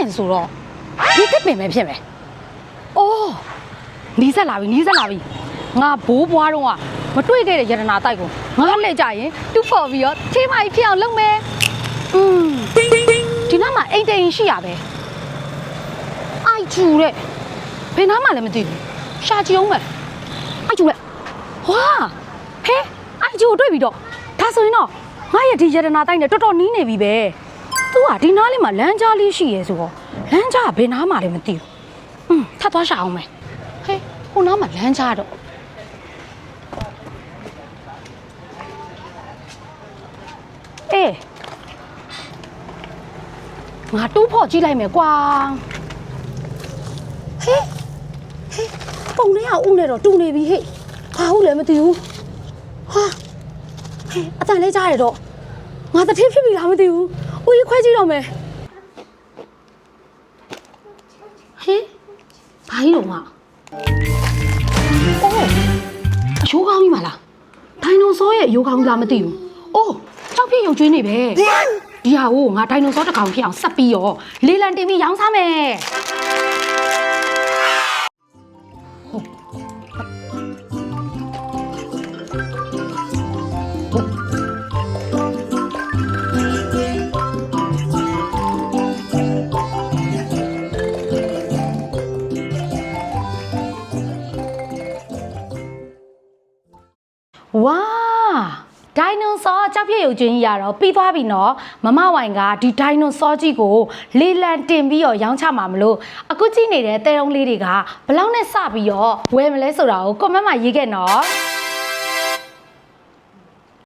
င်ဆိုတော့ဒီတစ်ပင်ပဲဖြစ်မယ်။အော်နီးစက်လာပြီနီးစက်လာပြီ။ငါဘိုးဘွားတော့ကမတွေ့ခဲ့တဲ့ယတနာတိုက်ကိုငါလှည့်ကြရင်တူဖော်ပြီးတော့ချင်းမကြီးဖြစ်အောင်လုပ်မယ်။อืมဒီနားမှာအိမ်တိန်ရှိရပဲ။အိုက်ကျူတဲ့ဘယ်နားမှလည်းမသိဘူး။ရှာကြည့်အောင်မယ်။အိုက်ကျူတဲ့ဝါဟဲအိုက်ကျူကိုတွေ့ပြီတော့ဒါဆိုရင်တော့ငါရဲ့ဒီယတနာတိုက်နဲ့တော်တော်နီးနေပြီပဲ။ तू ကဒီနားလေးမှာလမ်းကြားလေးရှိရဲဆိုတော့လမ်းကြားကဘယ်နားမှလည်းမသိဘူး။อืมထပ်သွားရှာအောင်မယ်။ဟဲဟိုနားမှာလမ်းကြားတော့အေးငါတူးဖို့ကြည့်လိုက်မယ်ကွာဟဲဟဲပုံလေးကဥနဲ့တော့တူနေပြီဟဲ့ဘာဟုတ်လဲမသိဘူးဟာဟဲအတန်လေးကြားရတော့ငါတတိဖြစ်ပြီလားမသိဘူး ဦးကြီးခွဲကြည့်တော့မယ်ဟဲဘာကြီးတော့ငါအိုးအရိုးကောင်းကြီးမလားဒိုင်နိုဆောရဲ့အရိုးကောင်းကြီးလားမသိဘူးအိုးကြောက်ဖြစ်ရုပ်ကျွေးနေပဲဒီဟာကိုငါဒိုင်နိုဆောတစ်ကောင်ဖြစ်အောင်ဆက်ပြီးရောလေးလံတင်ပြီးရောင်းစားမယ် ဝါဒိုင်နိုဆောကြောက်ပြည့်ရုပ်ချင်းကြီးရတော့ပြီးသွားပြီနော်မမဝိုင်ကဒီဒိုင်နိုဆောကြီးကိုလေးလံတင်ပြီးတော့ရောင်းချမှာမလို့အခုကြည့်နေတဲ့တဲတုံးလေးတွေကဘယ်လောက်နဲ့စပြီးတော့ဝယ်မလဲဆိုတာကိုကွန်မန့်မှာရေးခဲ့နော်